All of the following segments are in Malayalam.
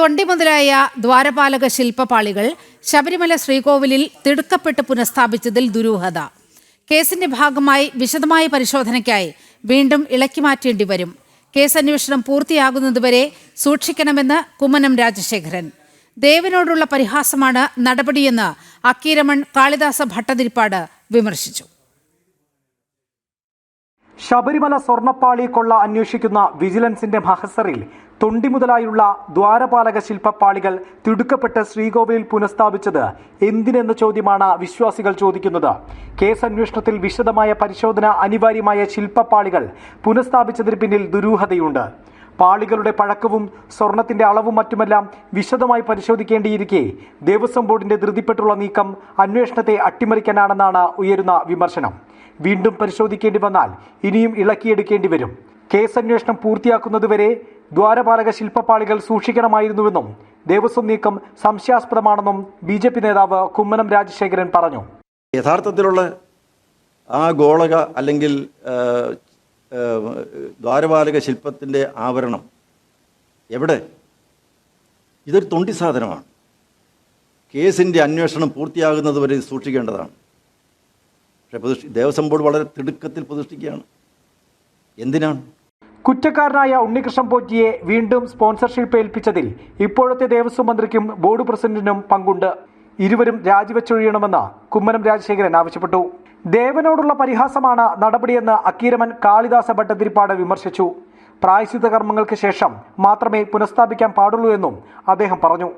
തൊണ്ടി മുതലായ ദ്വാരപാലക ശില്പപാളികൾ ശബരിമല ശ്രീകോവിലിൽ തിടുക്കപ്പെട്ട് പുനഃസ്ഥാപിച്ചതിൽ ദുരൂഹത. കേസിന്റെ ഭാഗമായി വിശദമായ പരിശോധനയ്ക്കായി വീണ്ടും ഇളക്കി മാറ്റേണ്ടി വരും. കേസ് അന്വേഷണം പൂർത്തിയാകുന്നതുവരെ സൂക്ഷിക്കണമെന്ന് കുമ്മനം രാജശേഖരൻ. ദേവനോടുള്ള പരിഹാസമാണ് നടപടിയെന്ന് അക്കീരമൺ കാളിദാസ ഭട്ടതിരിപ്പാട് വിമർശിച്ചു. ശബരിമല സ്വർണപ്പാളി കൊള്ള അന്വേഷിക്കുന്ന വിജിലൻസിന്റെ മഹസറിൽ തൊണ്ടി മുതലായുള്ള ദ്വാരപാലക ശില്പപ്പാളികൾ തിടുക്കപ്പെട്ട് ശ്രീകോവിലിൽ പുനഃസ്ഥാപിച്ചത് എന്തിനെന്ന ചോദ്യമാണ് വിശ്വാസികൾ ചോദിക്കുന്നത്. കേസ് അന്വേഷണത്തിൽ വിശദമായ പരിശോധന അനിവാര്യമായ ശില്പപ്പാളികൾ പുനഃസ്ഥാപിച്ചതിന് പിന്നിൽ ദുരൂഹതയുണ്ട്. പാളികളുടെ പഴക്കവും സ്വർണത്തിന്റെ അളവും മറ്റുമെല്ലാം വിശദമായി പരിശോധിക്കേണ്ടിയിരിക്കെ ദേവസ്വം ബോർഡിന്റെ ധൃതിപ്പെട്ടുള്ള നീക്കം അന്വേഷണത്തെ അട്ടിമറിക്കാനാണെന്നാണ് ഉയരുന്ന വിമർശനം. വീണ്ടും പരിശോധിക്കേണ്ടി വന്നാൽ ഇനിയും ഇളക്കിയെടുക്കേണ്ടി വരും. കേസ് അന്വേഷണം പൂർത്തിയാക്കുന്നതുവരെ ദ്വാരപാലക ശില്പപ്പാളികൾ സൂക്ഷിക്കണമായിരുന്നുവെന്നും ദേവസ്വം നീക്കം സംശയാസ്പദമാണെന്നും ബി ജെ പി നേതാവ് കുമ്മനം രാജശേഖരൻ പറഞ്ഞു. യഥാർത്ഥത്തിലുള്ള ആ ഗോളക അല്ലെങ്കിൽ ദ്വാരപാലക ശില്പത്തിന്റെ ആവരണം എവിടെ? ഇതൊരു തൊണ്ടി സാധനമാണ്. കേസിന്റെ അന്വേഷണം പൂർത്തിയാകുന്നതുവരെ സൂക്ഷിക്കേണ്ടതാണ്. പ്രതിഷ്ഠ ദേവസ്വം ബോർഡ് വളരെ തിടുക്കത്തിൽ പ്രതിഷ്ഠിക്കുകയാണ്. എന്തിനാണ്? കുറ്റക്കാരനായ ഉണ്ണികൃഷ്ണൻ പോറ്റിയെ വീണ്ടും സ്പോൺസർഷിപ്പ് ഏൽപ്പിച്ചതിൽ ഇപ്പോഴത്തെ ദേവസ്വം മന്ത്രിക്കും ബോർഡ് പ്രസിഡന്റിനും പങ്കുണ്ട്. ഇരുവരും രാജിവെച്ചൊഴിയണമെന്ന് കുമ്മനം രാജശേഖരൻ ആവശ്യപ്പെട്ടു. ദേവനോടുള്ള പരിഹാസമാണ് നടപടിയെന്ന് അക്കീരമൻ കാളിദാസ ഭട്ടതിരിപ്പാട് വിമർശിച്ചു. പ്രായശിത കർമ്മങ്ങൾക്ക് ശേഷം മാത്രമേ പുനഃസ്ഥാപിക്കാൻ പാടുള്ളൂ എന്നും അദ്ദേഹം പറഞ്ഞു.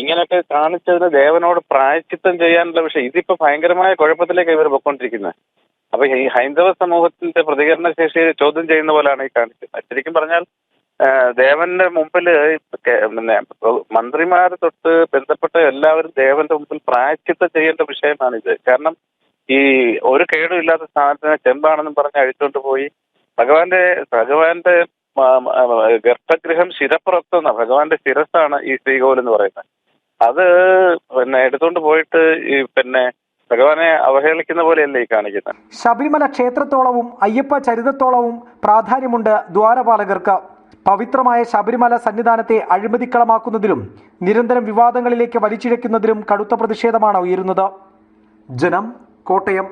ഇങ്ങനെയൊക്കെ കാണിച്ചതിന് ദേവനോട് പ്രായച്ചിത്തം ചെയ്യാനുള്ള വിഷയം. ഇതിപ്പോ ഭയങ്കരമായ കുഴപ്പത്തിലേക്ക് ഇവർ പൊയ്ക്കൊണ്ടിരിക്കുന്നത് അപ്പൊ ഈ ഹൈന്ദവ സമൂഹത്തിന്റെ പ്രതികരണ ശേഷി ചോദ്യം ചെയ്യുന്ന പോലെയാണ് ഈ കാണിച്ചത്. ശരിക്കും പറഞ്ഞാൽ ദേവന്റെ മുമ്പിൽ പിന്നെ മന്ത്രിമാർ തൊട്ട് ബന്ധപ്പെട്ട എല്ലാവരും ദേവന്റെ മുമ്പിൽ പ്രായച്ചിത്തം ചെയ്യേണ്ട വിഷയമാണിത്. കാരണം ഈ ഒരു കേടും ഇല്ലാത്ത സ്ഥാനത്തിന് ചെമ്പാണെന്നും പറഞ്ഞ് അഴിച്ചുകൊണ്ട് പോയി. ഭഗവാന്റെ ഭഗവാന്റെ ഗർഭഗൃഹം ശിരപ്പുറത്ത് നിന്ന ഭഗവാന്റെ ശിരസ്സാണ് ഈ ശ്രീകോവിൽ എന്ന് പറയുന്നത് അത് പിന്നെ എടുത്തുകൊണ്ട് പോയിട്ട് ഈ പിന്നെ ഭഗവാനെ അവഹേളിക്കുന്ന പോലെയല്ലേ ഈ കാണിക്കുന്നത് ശബരിമല ക്ഷേത്രത്തോളവും അയ്യപ്പ ചരിതത്തോളവും പ്രാധാന്യമുണ്ട് ദ്വാരപാലകർക്ക്. പവിത്രമായ ശബരിമല സന്നിധാനത്തെ അഴിമതിക്കളമാക്കുന്നതിലും നിരന്തരം വിവാദങ്ങളിലേക്ക് വലിച്ചിഴക്കുന്നതിലും കടുത്ത പ്രതിഷേധമാണ് ഉയരുന്നത്. ജനം കോട്ടയം.